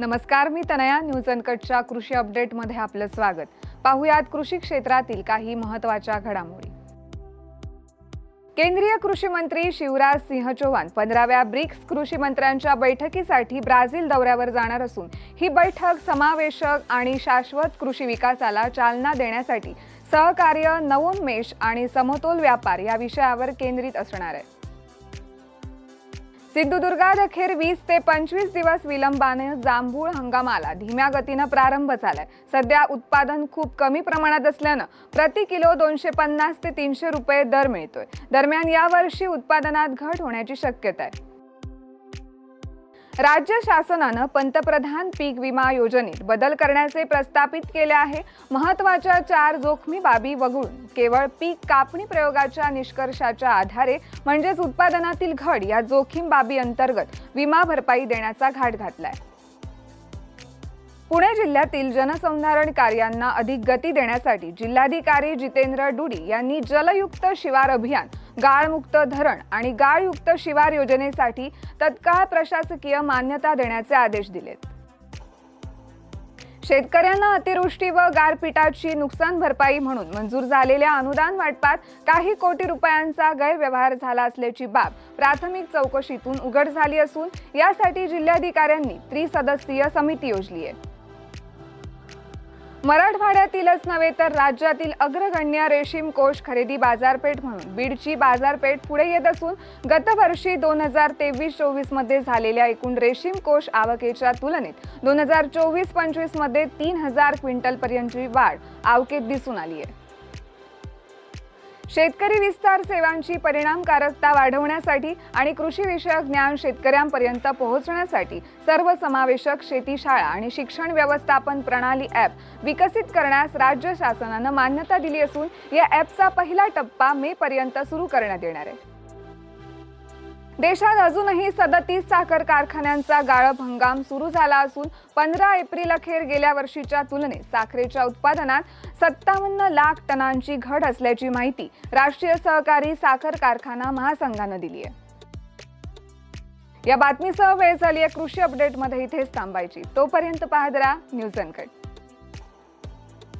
नमस्कार मी तनया. न्यूज अनकटच्या कृषी अपडेटमध्ये आपलं स्वागत. पाहुयात कृषी क्षेत्रातील काही महत्त्वाच्या घडामोडी. केंद्रीय कृषी मंत्री शिवराज सिंह चौहान पंधराव्या ब्रिक्स कृषी मंत्र्यांच्या बैठकीसाठी ब्राझील दौऱ्यावर जाणार असून ही बैठक समावेशक आणि शाश्वत कृषी विकासाला चालना देण्यासाठी सहकार्य नवोन्मेष आणि समतोल व्यापार या विषयावर केंद्रित असणार आहे. सिंधुदुर्गात अखेर वीस ते पंचवीस दिवस विलंबाने जांभूळ हंगामाला धीम्या गतीनं प्रारंभ झालाय. सध्या उत्पादन खूप कमी प्रमाणात असल्यानं प्रति किलो दोनशे पन्नास ते तीनशे रुपये दर मिळतोय. दरम्यान यावर्षी उत्पादनात घट होण्याची शक्यता आहे. राज्य शासनानं पंतप्रधान पीक विमा योजनेत बदल करण्याचे प्रस्तापित केले आहे. महत्त्वाच्या चार जोखमी बाबी वगळून केवळ पीक कापणी प्रयोगाच्या निष्कर्षाच्या आधारे म्हणजेच उत्पादनातील घट या जोखीम बाबी अंतर्गत विमा भरपाई देण्याचा घाट घातलाय. पुणे जिल्ह्यातील जनसंधारण कार्यांना अधिक गती देण्यासाठी जिल्हाधिकारी जितेंद्र डुडी यांनी जलयुक्त शिवार अभियान गाळमुक्त धरण आणि गाळयुक्त शिवार योजनेसाठी तत्काळ प्रशासकीय मान्यता देण्याचे आदेश दिलेत. शेतकऱ्यांना अतिवृष्टी व गारपिटाची नुकसान भरपाई म्हणून मंजूर झालेल्या अनुदान वाटपात काही कोटी रुपयांचा गैरव्यवहार झाला असल्याची बाब प्राथमिक चौकशीतून उघड झाली असून यासाठी जिल्हाधिकाऱ्यांनी त्रिसदस्यीय समिती योजली आहे. मराठवाड्यातीलच नव्हे तर राज्यातील अग्रगण्य रेशीम कोष खरेदी बाजारपेठ म्हणून बीडची बाजारपेठ पुढे येत असून गतवर्षी दोन हजार तेवीस चोवीसमध्ये झालेल्या एकूण रेशीम कोष आवकेच्या तुलनेत दोन हजार चोवीस पंचवीसमध्ये तीन हजार क्विंटलपर्यंतची वाढ आवकेत दिसून आली आहे. शेतकरी विस्तार सेवांची परिणामकारकता वाढवण्यासाठी आणि कृषीविषयक ज्ञान शेतकऱ्यांपर्यंत पोहोचण्यासाठी सर्वसमावेशक शेती शाळा आणि शिक्षण व्यवस्थापन प्रणाली ॲप विकसित करण्यास राज्य शासनानं मान्यता दिली असून या ॲपचा पहिला टप्पा मेपर्यंत सुरू करण्यात येणार आहे. देशात अजूनही सदतीस साखर कारखान्यांचा गाळप हंगाम सुरू झाला असून पंधरा एप्रिल अखेर गेल्या वर्षीच्या तुलनेत साखरेच्या उत्पादनात सत्तावन्न लाख टनांची घट असल्याची माहिती राष्ट्रीय सहकारी साखर कारखाना महासंघानं दिली आहे. या बातमीसह वेळ झाली आहे कृषी अपडेटमध्ये इथेच थांबायची. तोपर्यंत पाहत राहा न्यूज अनकट.